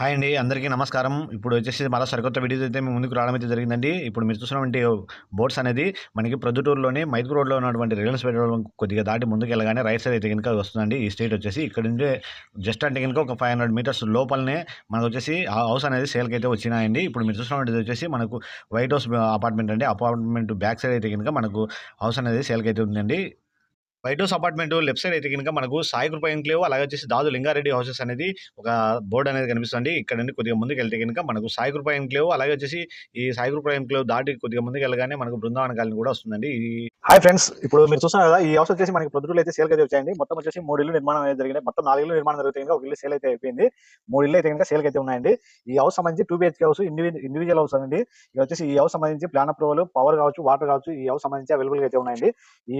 Hi అండి అందరికీ నమస్కారం. ఇప్పుడు వచ్చేసి మళ్ళీ సరికొత్త వీడియోస్ అయితే మీ ముందుకు రావడం అయితే జరిగిందండి. ఇప్పుడు మీరు చూసినటువంటి బోట్స్ అనేది మనకి ప్రొద్దుటూరులోని మైదుకు రోడ్లో ఉన్నటువంటి రిలయన్స్ పెట్రోల్ కొద్దిగా దాటి ముందుకు వెళ్ళగానే రైట్ సైడ్ అయితే కనుక వస్తుందండి. ఈ స్ట్రీట్ వచ్చేసి ఇక్కడ నుండి జస్ట్ అంటే కనుక ఒక ఫైవ్ హండ్రెడ్ మీటర్స్ లోపలనే మనకు వచ్చేసి ఆ హౌస్ అనేది సేల్కి అయితే వచ్చినాయండి. ఇప్పుడు మీరు చూసినటువంటిది వచ్చేసి మనకు వైట్ హౌస్ అపార్ట్మెంట్ అండి. అపార్ట్మెంట్ బ్యాక్ సైడ్ అయితే కనుక మనకు హౌస్ అనేది సేల్కి అయితే ఉందండి. White house apartment left side అయితే కనుక మనకు సాయి కృప ఎన్క్లేవ్ అలాగే వచ్చేసి దాదు లింగారెడ్డి హౌసెస్ అనేది ఒక బోర్డు అనేది కనిపిస్తుంది. ఇక్కడ నుండి కొద్దిగా ముందుకు వెళ్తే కనుక మనకు సాయి కృప ఎన్క్లేవ్ అలాగే వచ్చేసి ఈ సాయి కృప ఎన్క్లేవ్ దాటి కొద్దిగా ముందుకు వెళ్ళగానే మనకు బృందావన కాలనీ కూడా వస్తుందండి. హాయ్ ఫ్రెండ్స్ ఇప్పుడు మీరు చూస్తున్నారు కదా ఈ హౌస్ వచ్చేసి మనకి ప్రొద్దులు అయితే సేల్ అయితే వచ్చాయండి. మొత్తం వచ్చేసి మూడు ఇల్లు నిర్మాణం అయితే జరిగింది మొత్తం నాలుగు ఇల్లు నిర్మాణం జరుగుతుంది ఒక ఇల్లు సేల్ అయితే అయిపోయింది. మూడు ఇల్లు అయితే కనుక సేల్ అయితే ఉన్నాయండి. ఈ హౌస్ సంబంధించి two BHK house individual house అండి ఇక వచ్చేసి ఈ హౌస్ సంబంధించి ప్లాన్ అప్రూవల్ పవర్ కావచ్చు వాటర్ కావచ్చు ఈ హౌస్ సంబంధించి అవైలబుల్ అయితే ఉన్నాయండి. ఈ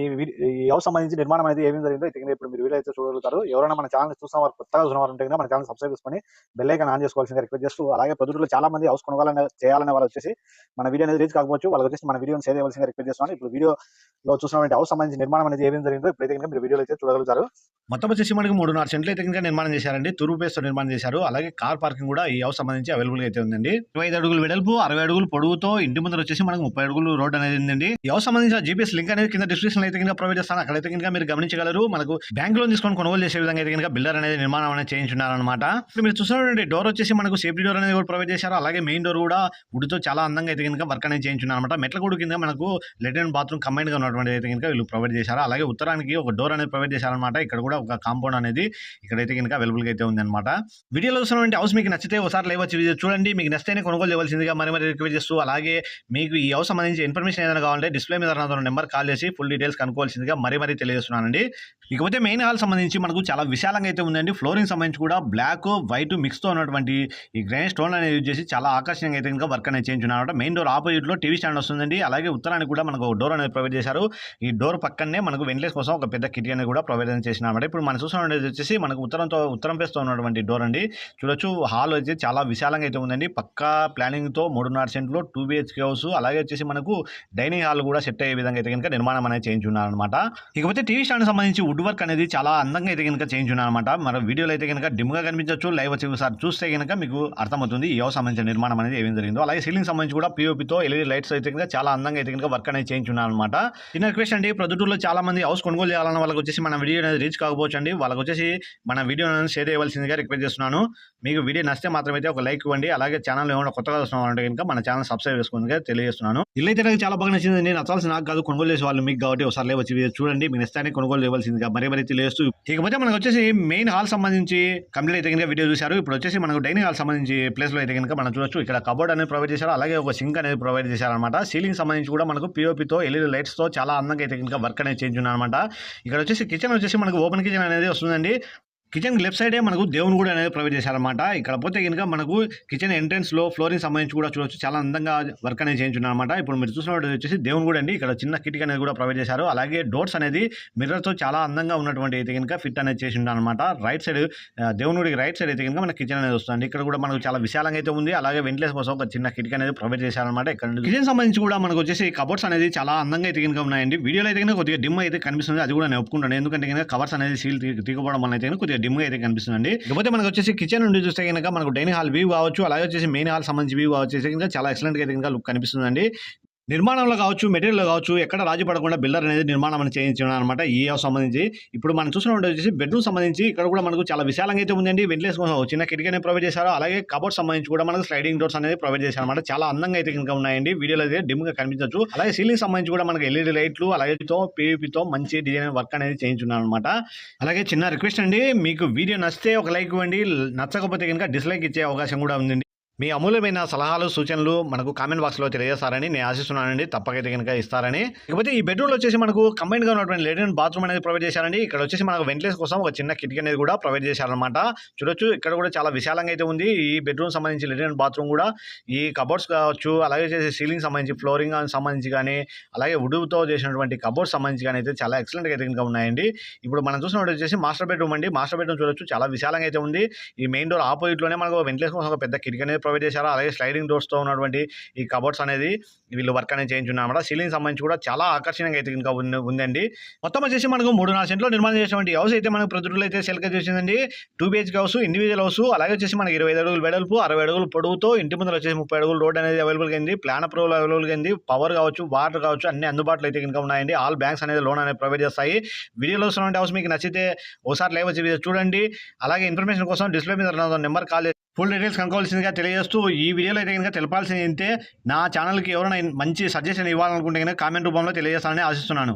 ఈ హౌస్ సంబంధించి నిర్మాణం అనేది ఏమేమి జరిగిందో అయితే ఇప్పుడు మీరు వీడియో అయితే చూడగలుగుతారు. ఎవరైనా మన ఛానల్ చూసిన వారు కొత్తగా చూసిన వారు ఉంటే మన ఛానల్ సబ్స్క్రైబ్ చేసుకొని బెల్లైకన్ ఆన్ చేసుకోవాల్సింది రిక్వెస్ట్ చేస్తూ అలాగే ప్రొద్దుటూరులో చాలా మంది హౌస్ కొనుగోలని చేయాలనే వాళ్ళు వచ్చేసి మన వీడియో అనేది రీచ్ కాకపోవచ్చు. వాళ్ళు వచ్చేసి మన వీడియోని షేర్ చేయవలసింది రిక్వెస్ట్ చేస్తున్నాను. ఇప్పుడు వీడియోలో చూసినటువంటి హౌస్ సంబంధించి నిర్మాణం అనేది ఏమేమి జరిగిందో ఇప్పుడు మీరు వీడియోలో అయితే చూడగలుగుతారు. మొత్తం వచ్చేసి మనకి మూడున్నర సెంట్లు అయితే కనుక నిర్మాణం చేశారండి. తూర్పు పేస్తో నిర్మాణం చేశారు. అలాగే కార్ పార్కింగ్ కూడా ఈ హౌస్ సంబంధించి అవైలబుల్ అయితే ఉందండి. ఇరవై ఐదు అడుగులు వెడల్పు అరవై అడుగులు పొడుగుతో ఇంటి ముందర వచ్చేసి మనకు ముప్పై అడుగులు రోడ్ అనేది ఉందండి. ఈ హౌస్ సంబంధించిన జీపీఎస్ లింక్ అనేది కింద డిస్క్రిప్షన్ అయితే కనుక ప్రొవైడ్ చేస్తాను. అక్కడైతే కనుక మీరు గమనించగలరు. మనకు బ్యాంక్ లోన్ తీసుకొని కొనుగోలు చేసే విధంగా అయితే కనుక బిల్డర్ అనేది నిర్మాణం అనేది చేయించున్నారనమాట మీరు చూసినటువంటి డోర్ వచ్చేసి మనకు సేఫ్టీ డోర్ అనేది కూడా ప్రొవైడ్ చేశారు. అలాగే మెయిన్ డోర్ కూడా వుడ్తో చాలా అందంగా అయితే కనుక వర్క్ అనేది చేయించున్నారు అనమాట మెట్ల కూడా కింద మనకు లెటర్ బాత్రూమ్ కంబైన్గా ఉన్నటువంటి అయితే కనుక వీళ్ళు ప్రొవైడ్ చేశారు. అలాగే ఉత్తరానికి ఒక డోర్ అనేది ప్రొవైడ్ చేశారనమాట ఇక్కడ కూడా ఒక కాంపౌండ్ అనేది ఇక్కడైతే కనుక అవైలబుల్గా అయితే ఉందన్నమాట. వీడియోలో చూసినటువంటి హౌస్ మీకు నచ్చితే ఒకసారి లేవచ్చు వీడియో చూడండి. మీకు నచ్చితేనే కొనుగోలు చేయవలసిందిగా మరి మరి రిక్వెస్ట్ చేస్తూ అలాగే మీకు ఈ హౌస్ సంబంధించి ఇన్ఫర్మేషన్ ఏదైనా కావాలంటే డిస్ప్లే మీద నెంబర్ కాల్ చేసి ఫుల్ డీటెయిల్స్ కనుక్కోవాల్సిందిగా మరీ మరీ తెలియజేస్తున్నానండి. ఇకపోతే మెయిన్ హాల్ సంబంధించి మనకు చాలా విశాలంగా అయితే ఉందండి. ఫ్లోరింగ్ సంబంధించి కూడా బ్లాక్ వైట్ మిక్స్తో ఉన్నటువంటి ఈ గ్రైన్ స్టోన్ అనేది యూజ్ చేసి చాలా ఆకర్షణంగా అయితే ఇంకా వర్క్ అనేది చేయించున్నారు మెయిన్ డోర్ ఆపోజిట్లో టీవీ స్టాండ్ వస్తుందండి. అలాగే ఉత్తరానికి కూడా మనకు డోర్ అనేది ప్రొవైడ్ చేశారు. ఈ డోర్ పక్కనే మనకు వెంటిలేస్ కోసం ఒక పెద్ద కిటికీ అనేది కూడా ప్రొవైడ్ చేసిన అనమాట ఇప్పుడు మనం చూసినటువంటి వచ్చేసి మనకు ఉత్తరంతో ఉత్తరం పేస్తో ఉన్నటువంటి డోర్ అండి. చూడొచ్చు హాల్ అయితే చాలా విశాలంగా అయితే ఉందండి. పక్కా ప్లానింగ్తో మూడున్నర సెంట్లో టూ బిహెచ్కే హౌస్ అలాగే వచ్చేసి మనకు డైనింగ్ హాల్ కూడా సెట్ అయ్యే విధంగా అయితే కనుక నిర్మాణం అనేది చేయించున్నారనమాట ఇకపోతే టీవీ స్టాండ్ సంబంధించి వుడ్ వర్క్ అనేది చాలా అందంగా అయితే కనుక చేయించున్నారు అనమాట మన వీడియోలో అయితే కనుక డిమ్గా గా కనిపించవచ్చు లైవ్ వచ్చి ఒకసారి చూస్తే కనుక మీకు అర్థమవుతుంది ఈ సంబంధించిన నిర్మాణం అనేది ఏమేం జరిగిందో. అలాగే సీలింగ్ సంబంధించి కూడా పీఓపీతో ఎల్ఈడి లైట్స్ అయితే కనుక చాలా అందంగా అయితే కనుక వర్క్ అనేది చేయించున్నారు అనమాట చిన్న రిక్వెస్ట్ అండి ప్రొద్దుటూరులో చాలా మంది హౌస్ కొనుగోలు చేయాలన్న వాళ్ళకి వచ్చేసి మన వీడియో అనేది రీచ్ కాకపోవచ్చు అండి. వాళ్ళకి వచ్చేసి మన వీడియో అనేది షేర్ చేయవలసిందిగా రిక్వెస్ట్ చేస్తున్నాను. మీకు వీడియో నచ్చితే మాత్రమైతే ఒక లైక్ ఇవ్వండి. అలాగే ఛానల్ ఏమైనా కొత్తగా వస్తున్నామంటే కనుక మన ఛానల్ సబ్స్క్రైబ్ చేసుకుందిగా తెలియజేస్తున్నాను. ఇల్లు అయితే నాకు చాలా బాగా నచ్చింది నచ్చాల్సిన నాకు కాదు కొనుగోలు చేసే వాళ్ళు మీకు కాబట్టి ఒకసారి లేవచ్చు చూడండి. మీకు నచ్చితే కొనుగోలు చేయవలసిందిగా మరీ మరీ తెలియజేస్తూ ఇకపోతే మనకు వచ్చేసి మెయిన్ హాల్ సంబంధించి కంప్లీట్ అయితే కనుక వీడియో చూశారు. ఇప్పుడు వచ్చేసి మనకు డైనింగ్ హాల్ సంబంధించి ప్లేస్లో అయితే కనుక మనం చూడొచ్చు. ఇక్కడ కబోర్డ్ అనేది ప్రొవైడ్ చేశారు. అలాగే ఒక సింక్ అనేది ప్రొవైడ్ చేశారనమాట సీలింగ్ సంబంధించి కూడా మనకు పిఓపితో ఎల్ఈడి లైట్స్తో చాలా అందంగా అయితే కనుక వర్క్ అనేది చేంజ్ అనమాట ఇక్కడ వచ్చేసి కిచెన్ వచ్చేసి మనకు ఓపెన్ కిచెన్ అనేది వస్తుందండి. కిచెన్ లెఫ్ట్ సైడే మనకు దేవుని కూడా అనేది ప్రొవైడ్ చేశారనమాట ఇక్కడ పోతే కనుక మనకు కిచెన్ ఎంట్రెన్స్లో ఫ్లోరింగ్ సంబంధించి కూడా చూడొచ్చు. చాలా అందంగా వర్క్ అనేది చేయించున్నారు ఇప్పుడు మీరు చూసినట్టు వచ్చేసి దేవుని కూడా అండి. ఇక్కడ చిన్న కిటికీ అనేది కూడా ప్రొవైడ్ చేశారు. అలాగే డోర్స్ అనేది మిర్రర్తో చాలా అందంగా ఉన్నటువంటి అయితే కనుక ఫిట్ అనేది చేసి అనమాట రైట్ సైడ్ దేవుని గుడికి రైట్ సైడ్ అయితే కనుక మన కిచెన్ అనేది వస్తుంది ఇక్కడ కూడా మనకు చాలా విశాలంగా అయితే ఉంది. అలాగే వెంటిలేషన్ కోసం ఒక చిన్న కిటికీ అనేది ప్రొవైడ్ చేశారనమాట ఇక్కడ కిచెన్ సంబంధించి కూడా మనకు వచ్చేసి కబోర్డ్స్ అనేది చాలా అందంగా అయితే కనుక ఉన్నాయండి. వీడియోలో అయితే కనుక కొద్దిగా డిమ్ అయితే కనిపిస్తుంది. అది కూడా నేను ఒప్పుకుంటాను. ఎందుకంటే కనుక కవర్స్ అనేది సీల్ తీకపోవడం వల్ల అయితే కొద్దిగా డిమ్ అయితే కనిపిస్తుంది ఇకపోతే మనకు వచ్చేసి కిచెన్ నుండి చూస్తే కనుక మనకు డైనింగ్ హాల్ వ్యూ కావచ్చు అలాగే వచ్చేసి మెయిన్ హాల్ సంబంధించి వ్యూ కావచ్చు కనుక చాలా ఎక్సలెంట్గా అయితే కనుక లుక్ కనిపిస్తుందండి. నిర్మాణంలో కావచ్చు మెటీరియల్ కావచ్చు ఎక్కడ రాజీ పడకుండా బిల్డర్ అనేది నిర్మాణం అనేది చేయించారు అనమాట ఈ సంబంధించి. ఇప్పుడు మనం చూసినటువంటి వచ్చేసి బెడ్రూమ్ సంబంధించి ఇక్కడ కూడా మనకు చాలా విశాలంగా అయితే ఉందండి. వెంటిలేషన్ కోసం చిన్న కిటికీ ప్రొవైడ్ చేశారు. అలాగే కబోర్డ్ సంబంధించి కూడా మనకు స్లైడింగ్ డోర్స్ అనేది ప్రొవైడ్ చేశారు అనమాట చాలా అందంగా అయితే కనుక ఉన్నాయండి. వీడియోలో అయితే డిమ్గా కనిపించవచ్చు. అలాగే సీలింగ్ సంబంధించి కూడా మనకు ఎల్ఈడి లైట్లు అలాగే పీవీపీతో మంచి డిజైన్ వర్క్ అనేది చేయించున్నారు అనమాట అలాగే చిన్న రిక్వెస్ట్ అండి. మీకు వీడియో నచ్చితే ఒక లైక్ ఇవ్వండి. నచ్చకపోతే కనుక డిస్లైక్ ఇచ్చే అవకాశం కూడా ఉందండి. మీ అమూల్యమైన సలహాలు సూచనలు మనకు కామెంట్ బాక్స్లో తెలియజేస్తారని నేను ఆశిస్తున్నానండి. తప్పకైతే కనుక ఇస్తారని. ఇకపోతే ఈ బెడ్రూమ్లో వచ్చేసి మనకు కంబైన్గా గా ఉన్నటువంటి లెట్రిన్ బాత్రూమ్ అనేది ప్రొవైడ్ చేశారండి. ఇక్కడ వచ్చేసి మనకు వెంటిలేషన్ కోసం ఒక చిన్న కిటికీ అనేది కూడా ప్రొవైడ్ చేశారనమాట చూడొచ్చు ఇక్కడ కూడా చాలా విశాలంగా అయితే ఉంది. ఈ బెడ్రూమ్ సంబంధించి లెట్రిన్ బాత్రూమ్ కూడా ఈ కబోర్డ్స్ కావచ్చు అలాగే చేసి సీలింగ్ సంబంధించి ఫ్లోరింగ్ సంబంధించి కానీ అలాగే వుడ్తో చేసినటువంటి కబోర్డ్స్ సంబంధించి కానీ అయితే చాలా ఎక్సలెంట్గా అయితే కనుక ఉన్నాయండి. ఇప్పుడు మనం చూసినట్టు వచ్చేసి మాస్టర్ బెడ్రూమ్ అండి. మాస్టర్ బెడ్రూమ్ చూడొచ్చు చాలా విశాలంగా అయితే ఉంది. ఈ మెయిన్ డోర్ ఆపోజిట్లోనే మనకు వెంటిలేషన్ కోసం ఒక పెద్ద కిటికీ అనేది ప్రొవైడ్ చేశారు. అలాగే స్లైడింగ్ డోర్స్తో ఉన్నటువంటి ఈ కబోర్డ్స్ అనేది వీళ్ళు వర్క్ అనేది చేయించున్నారు సీలింగ్ సంబంధించి కూడా చాలా ఆకర్షణీయంగా అయితే ఇంకా ఉందండి. మొత్తం వచ్చేసి మనకు మూడు నాలుగు సెంట్లో నిర్మాణం చేసినటువంటి హౌస్ అయితే మనకు ప్రొద్దుటూరులో అయితే సెల్గా చేసిందండి two BHK house individual house అలాగే వచ్చేసి మనకి ఇరవై ఐదు అడుగులు వెడల్పు అరవై అడుగులు పొడవుతో ఇంటి ముందర వచ్చేసి ముప్పై అడుగులు రోడ్ అనేది అవైలబుల్గా ఉంది ప్లాన్ అప్రూవల్ అవైలబుల్గా ఉంది పవర్ కావచ్చు వాటర్ కావచ్చు అన్ని అందుబాటులో అయితే ఇంకా ఉన్నాయండి. ఆల్ బ్యాంక్స్ అనేది లోన్ అనేది ప్రొవైడ్ చేస్తాయి. వీడియోలో వస్తున్న హౌస్ మీకు నచ్చితే ఒకసారి లైవ్ వచ్చి చూడండి. అలాగే ఇన్ఫర్మేషన్ కోసం డిస్ప్లే మీద నెంబర్ కాల్ చేసి ఫుల్ డీటెయిల్స్ కనుక్కోవాల్సిందిగా తెలియజేస్తూ ఈ వీడియోలో అయితే కనుక తెలపాల్సింది ఏంటంటే నా ఛానల్కి ఎవరైనా మంచి సజెషన్ ఇవ్వాలనుకుంటే కనుక కామెంట్ రూపంలో తెలియజేస్తానని ఆశిస్తున్నాను.